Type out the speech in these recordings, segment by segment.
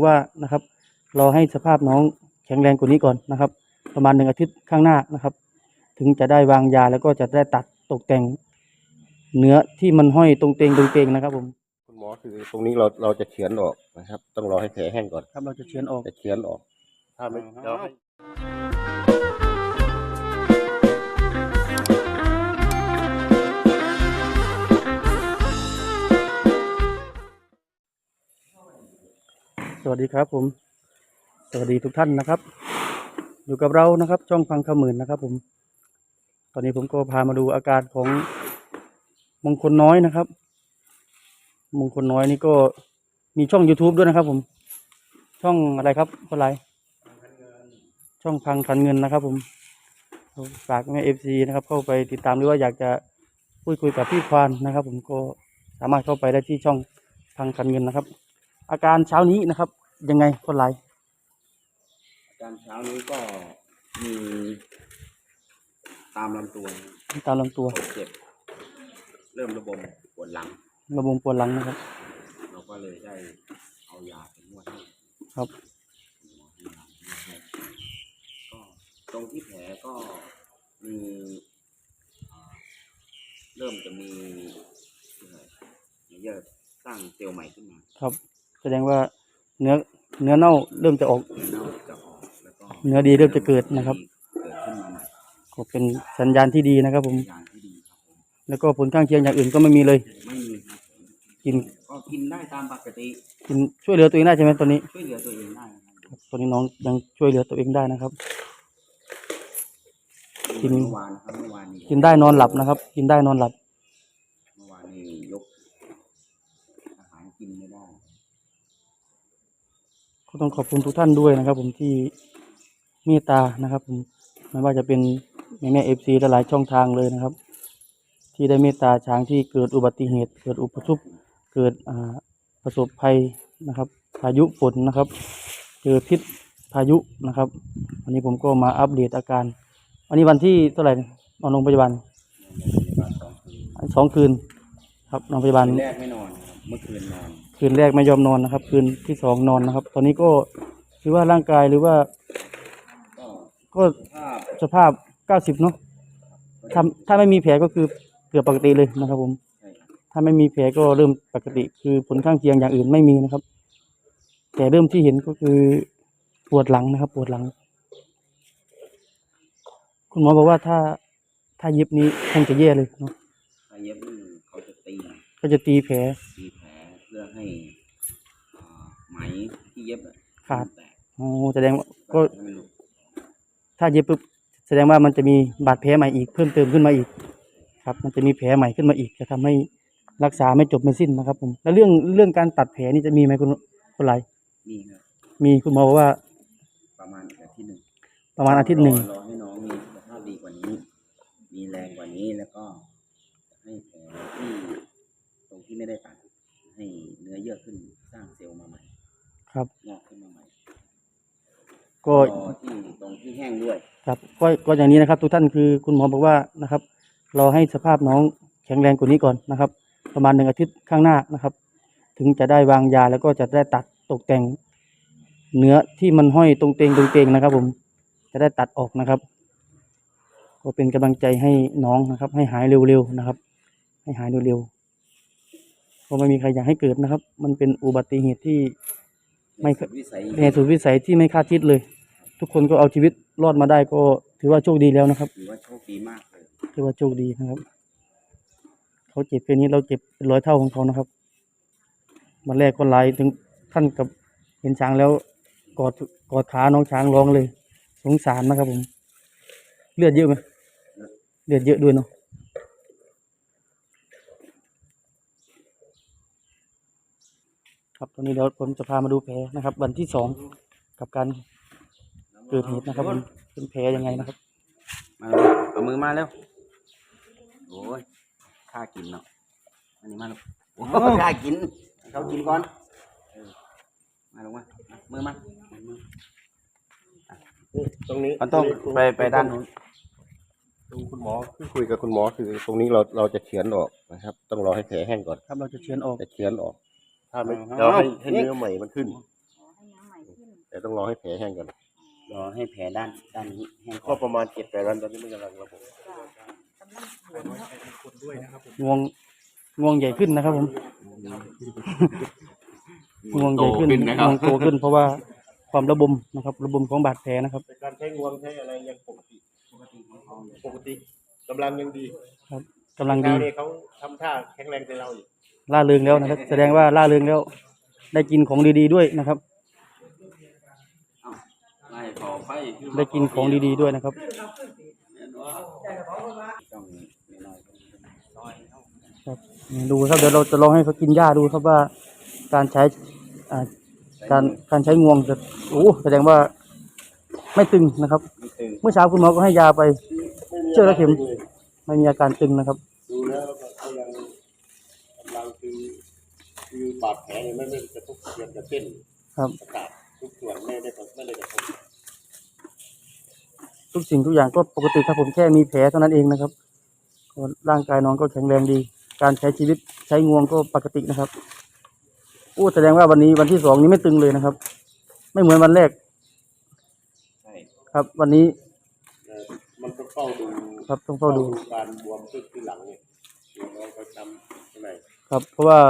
บอกว่านะครับรอให้สภาพน้องแข็งแรงกว่านี้ก่อนนะครับ ประมาณหนึ่งอาทิตย์ข้างหน้านะครับ ถึงจะได้วางยาแล้วก็จะได้ตัดตกแต่งเนื้อที่มันห้อยตรงเตงตรงเตงนะครับ ผมคุณหมอคือตรงนี้เราเราจะเฉือนออกนะครับ ต้องรอให้แผลแห้งก่อนครับเราจะเชือนออกจะเฉือนออกถ้าไม่อ่าฮะเรา วัสดีครับ ผม สวัสดีทุกท่านนะครับ อยู่กับเรานะครับ ช่องฟังขมื่นนะครับ ผม ตอนนี้ผมก็พามาดูอาการของมงคลน้อยนะครับ มงคลน้อยนี่ก็มีช่อง youtube ด้วยนะครับ ผม ช่องอะไรครับคนไรช่องพังคันเงินนะครับ ผมฝากแม่เอฟซีนะครับ เข้าไปติดตามหรือว่าอยากจะพูดคุยกับพี่ควานนะครับ ผมก็สามารถเข้าไปได้ที่ช่องพังคันเงินนะครับอาการเช้านี้นะครับ ยังไงคนไรการเช้านี้ก็มีตามลำตัวตามลำตัวเจ็บ เริ่มระบมปวดหลัง ระบมปวดหลังนะครับ เราก็เลยได้เอายาไปนวดให้ครับหมอให้ยานวดให้ก็ตรงที่แผลก็มีอ่าเริ่มจะมีเอ่อเยื่อสร้างเซลล์ใหม่ขึ้นมา ครับ แสดงว่าเนื้อ เนื้อเน่าเริ่มจะออก เนื้อเน่าจะออกแล้วก็เนื้อดีเริ่มจะเกิดนะครับเกิดขึ้นมาใหม่ก็เป็นสัญญาณที่ดีนะครับผมอย่างที่ดีครับ ผม แล้วก็ผลข้างเคียงอย่างอื่นก็ไม่มีเลยไม่มีครับผมกินก็กินได้ตามปกติ กินช่วยเหลือตัวเองได้ใช่ไหมตอนนี้ ช่วยเหลือตัวเองได้นะครับตอนนี้น้องยังช่วยเหลือตัวเองได้นะครับ กินเมื่อวานนะครับเมื่อวานนี้กินได้นอนหลับนะครับ กินได้นอนหลับ เมื่อวานนี้ยกอาหารกินไม่ได้ ก็ ต้องขอบคุณทุกท่านด้วยนะครับ ผมที่เมตตานะครับ ผมไม่ว่าจะเป็นแม่แม่เอฟซีหลายช่องทางเลยนะครับ ที่ได้เมตตาช้างที่เกิดอุบัติเหตุ เกิดอุปทุพเกิดอ่าประสบภัยนะครับ พายุฝนนะครับ เจอพิษพายุนะครับ วันนี้ผมก็มาอัปเดตอาการ วันนี้วันที่เท่าไหร่นอนโรงพยาบาลโรงพยาบาลสองคืนสองคืนครับโรงพยาบาลคืนแรกไม่นอนนะครับเมื่อคืนนอน คืนแรกไม่ยอมนอนนะครับ คืนที่สองนอนนะครับ ตอนนี้ก็คือว่าร่างกายหรือว่า ก็ก็ภาพสภาพเก้าสิบเนาะถ้าถ้าไม่มีแผลก็คือเกือบปกติเลยนะครับ ผมใช่ครับถ้าไม่มีแผลก็เริ่มปกติ คือผลข้างเคียงอย่างอื่นไม่มีนะครับ แต่เริ่มที่เห็นก็คือปวดหลังนะครับ ปวดหลัง คุณหมอบอกว่าถ้าถ้าเย็บนี้คงจะแย่เลยเนาะถ้าเย็บนี่เขาจะตีก็จะตีแผลตีแผล เพื่อให้อ่าไหมที่เย็บอะขาดแตกอ๋อแสดงว่าก็ให้มันหลุดถ้าเย็บปุ๊บแสดงว่ามันจะมีบาดแผลใหม่อีกเพิ่มเติมขึ้นมาอีก ครับ มันจะมีแผลใหม่ขึ้นมาอีก จะทำให้รักษาไม่จบไม่สิ้นนะครับ ผม แล้วเรื่องเรื่องการตัดแผลนี่จะมีไหมคุณคุณไรนี่ครับมีคุณหมอบอกว่าประมาณอีกอาทิตย์หนึ่งประมาณอาทิตย์หนึ่ง รอให้น้องมีสุขภาพดีกว่านี้ มีแรงกว่านี้แล้วก็จะให้แผลที่ตรงที่ไม่ได้ตัด ให้เนื้อเยื่อขึ้นสร้างเซลล์มาใหม่ครับงอกขึ้นมาใหม่ก็รอที่ตรงที่แห้งด้วย ครับก็ก็อย่างนี้นะครับ ทุกท่านคือคุณหมอบอกว่านะครับรอให้สภาพน้องแข็งแรงกว่านี้ก่อนนะครับ ประมาณหนึ่งอาทิตย์ข้างหน้านะครับ ถึงจะได้วางยาแล้วก็จะได้ตัดตกแต่ง เนื้อที่มันห้อยตรงเตงตรงเตงนะครับ ผมจะได้ตัดออกนะครับ ก็เป็นกำลังใจให้น้องนะครับ ให้หายเร็วๆนะครับ ให้หายเร็วๆ เพราะไม่มีใครอยากให้เกิดนะครับ มันเป็นอุบัติเหตุที่ไม่เคยสุดวิสัยในสุดวิสัยที่ไม่คาดคิดเลย ทุกคนก็เอาชีวิตรอดมาได้ก็ถือว่าโชคดีแล้วนะครับ ถือว่าโชคดีมากเลยถือว่าโชคดีนะครับ เขาเจ็บแค่นี้เราเจ็บเป็นร้อยเท่าของเขานะครับวันแรกคนร้ายถึงขั้นกับเห็นช้างแล้วกอดกอดขาน้องช้างร้องเลย สงสารนะครับผม เลือดเยอะไหมเลือดเยอะด้วยเนาะ ครับตอนนี้เดี๋ยวผมจะพามาดูแผลนะครับ วันที่สองกับการเกิดเหตุนะครับผมเป็นแผลยังไงนะครับ มาเร็วเอามือมาเร็วโอ้ยข้ากินเนาะอันนี้มาลูกโอ้ยข้ากินให้เขากินก่อนเออมาลงมามามือมามือตรงนี้มันต้องไปไปด้านนู้นตรงคุณหมอคือคุยกับคุณหมอคือตรงนี้เราเราจะเฉือนออกนะครับ ต้องรอให้แผลแห้งก่อน ครับเราจะเชือนออก จะเฉือนออก ถ้าไม่อ่าฮะเราให้ให้เนื้อใหม่มันขึ้นต้องรอให้แผลแห้งก่อนรอให้แผลด้านด้านนี้แห้งก่ก็อนประมาณเจ็ดแปดวันตอนนี้มันกำลังระบบงวงงวงใหญ่ขึ้นนะครับ ผมงวงใหญ่ขึ้นโตนะครังบวงโตขึ้น เพราะว่าความระบมนะครับ ระบมของบาดแผลนะครับแต่การใช้งวงใช้อะไรยังปกติปกติกำลังยังดีครับ กำลังดีเช้านี่เขาทำท่าแข็งแรงเป็นเราอีกล่าเริงแล้วนะครับ แสดงว่าล่าเริงแล้ว ได้กินของดีๆด้วยนะครับไล่ขอไปคือได้กินของดีๆด้วยนะครับต้องน้อยๆน้อยเท่าครับดูครับเดี๋ยวเราจะลองให้เขากินหญ้าดูครับว่าการใช้อ่าการการใช้งวงจะโอ้แสดงว่าไม่ตึงนะครับ ไม่ตึงเมื่อเช้าคุณหมอก็ให้ยาไป เชือกและเข็ม ไม่มีอาการตึงนะครับ ดูแล้วก็ยังกำลังคือคือบาดแผลเนี่ยไม่ไม่กระทบกระเทือนกับเส้นครับ ประสาททุกส่วนไม่ได้ไม่ได้กระทบทุกสิ่งทุกอย่างก็ปกติครับผมแค่มีแผลเท่านั้นเองนะครับก็ร่างกายน้องก็แข็งแรงดี การใช้ชีวิตใช้งวงก็ปกตินะครับโอ้แสดงว่าวันนี้วันที่สองนี้ไม่ตึงเลยนะครับ ไม่เหมือนวันแรกใช่ครับ วันนี้ เอ่อมันต้องเฝ้าดูครับต้องเฝ้าดูการบวมขึ้นที่หลังเนี่ยเดี๋ยวน้องเขาช้ำข้างในครับ เพราะว่า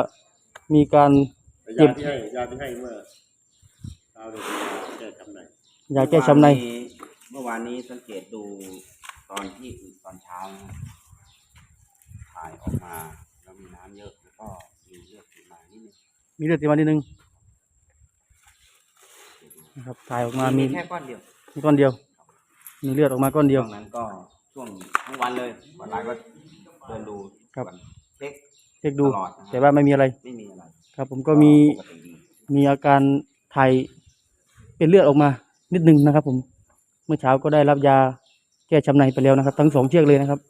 มีการแต่เจ็ยาบที่ให้ยาที่ให้เมื่อเช้าเนี่ยเป็นยาแก้ช้ำในยาแก้ช้ำในเมื่อวานนี้สังเกตดูตอนที่ตอนเช้านะถ่ายออกมาแล้วมีน้ำเยอะแล้วก็มีเลือดขึ้นมานิดนึงมีเลือดติดมานิดนึงนะครับถ่ายออกมามีแค่ก้อนเดียวมีก้อนเดียว มีเลือดออกมาก้อนเดียว ช่วงนั้นก็ช่วงทั้งวันเลยวันไลน์ก็เดินดูครับวันเช็ค เช็คดู ตลอดนะครับแต่ว่าไม่มีอะไร ไม่มีอะไรครับ ผมก็มีปกติดีมีอาการถ่ายเป็นเลือดออกมา นิดนึงนะครับ ผม เมื่อเช้าก็ได้รับยาแก้ช้ำในไปแล้วนะครับ ทั้งสองเชือกเลยนะครับ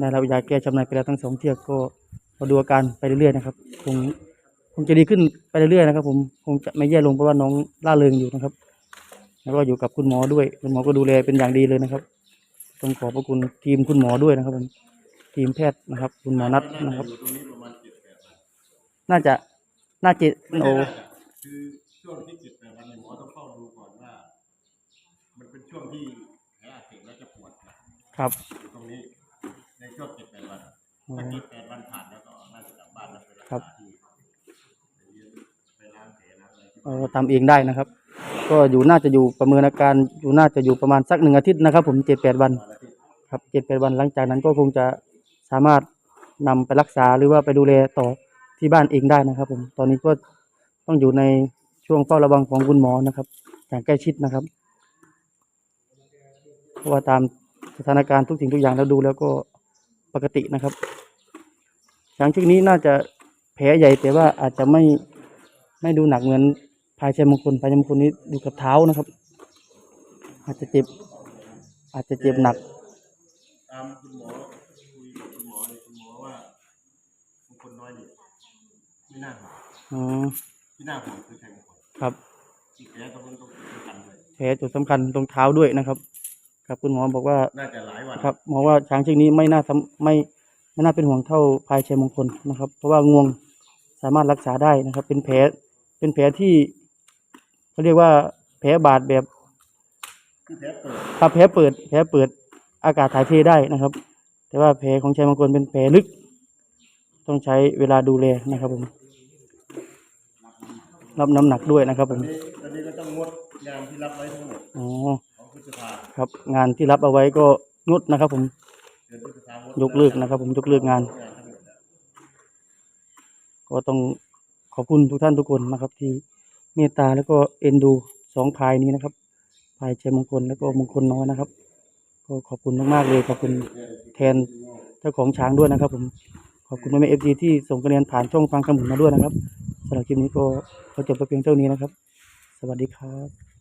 ได้รับยาแก้ช้ำในไปแล้วทั้งสองเชือกก็มาดูอาการไปเรื่อยๆนะครับคงคงจะดีขึ้นไปเรื่อยๆนะครับ ผมคงจะไม่แย่ลงเพราะว่าน้องล่าเริงอยู่นะครับ แล้วก็อยู่กับคุณหมอด้วย คุณหมอก็ดูแลเป็นอย่างดีเลยนะครับ ต้องขอบพระคุณทีมคุณหมอด้วยนะครับผมทีมแพทย์นะครับ คุณหมอนัทนะครับอยู่ตรงนี้ประมาณเจ็ดแปดวันน่าจะน่าจะโอ้คือช่วงที่เจ็ดแปดวันเนี่ยหมอต้องเฝ้าดูก่อนว่า มันเป็นช่วงที่แผลอักเสบแล้วจะปวดนะครับอยู่ตรงนี้ในช่วงเจ็ดแปดวันอ๋อถ้าเจ็ดแปดวันผ่านแล้วก็น่าจะกลับบ้านแล้วไปรักครับษาที่ไปล้างแผลล้างอะไรที่เออทำเองได้นะครับ ก็อยู่น่าจะอยู่ประเมินอาการอยู่น่าจะอยู่ประมาณสักหนึ่งอาทิตย์นะครับ ผมเจ็ดแปดวันครับเจ็ดแปดวันหลังจากนั้นก็คงจะสามารถนำไปรักษาหรือว่าไปดูแลต่อที่บ้านเองได้นะครับ ผมตอนนี้ก็ต้องอยู่ในช่วงเฝ้าระวังของคุณหมอนะครับอย่างใกล้ชิดนะครับเพราะว่าตามสถานการณ์ทุกสิ่งทุกอย่างเราดูแล้วก็ปกตินะครับช้างชือกนี้น่าจะแผลใหญ่แต่ว่าอาจจะไม่ไม่ดูหนักเหมือน พายชัยมงคลพายชัยมงคลนี้ดูกับเท้านะครับ อาจจะเจ็บ อาจจะเจ็บหนักตามคุณหมอคุยกับคุณหมอเนี่ยคุณหมอว่าบางคนน้อยเนี่ยไม่น่าห่วงอ๋อที่น่าห่วงคือใครบางคนครับที่แผลตรงนั้นต้องสำคัญเลยแผลจุดสำคัญตรงเท้าด้วยนะครับ ครับคุณหมอบอกว่าน่าจะหลายวันครับหมอว่าช้างเชือกนี้ไม่น่าทำไม่ไม่น่าเป็นห่วงเท่าพายชัยมงคลนะครับ เพราะว่างวงสามารถรักษาได้นะครับ เป็นแผลเป็นแผลที่ เขาเรียกว่าแผลบาดแบบคือแผลเปิดถ้าแผลเปิด แผลเปิด อากาศถ่ายเทได้นะครับ แต่ว่าแผลของชัยมงคลเป็นแผลลึก ต้องใช้เวลาดูแลนะครับผมรับน้ำหนักด้วยนะครับผมนี่ตอนนี้ก็ต้องงดงานที่รับไว้ทั้งหมดอ๋อของพฤษภาครับ งานที่รับเอาไว้ก็งดนะครับ ผมเดือนพฤษภางดยกเลิกนะครับ ผมยกเลิกงาน งานทั้งหมดแล้วก็ต้องขอบคุณทุกท่านทุกคนนะครับที่ เมตตาแล้วก็เอ็นดูสองพายนี้นะครับพายชัยมงคลแล้วก็มงคลน้อยนะครับ ก็ขอบคุณมากๆเลยขอบคุณแทนเจ้าของช้างด้วยนะครับ ผมขอบคุณแม่เอฟซีที่ส่งคะแนนผ่านช่องฟังคำหมุนมาด้วยนะครับสำหรับคลิปนี้ก็ขอจบไปเพียงเท่านี้นะครับ สวัสดีครับ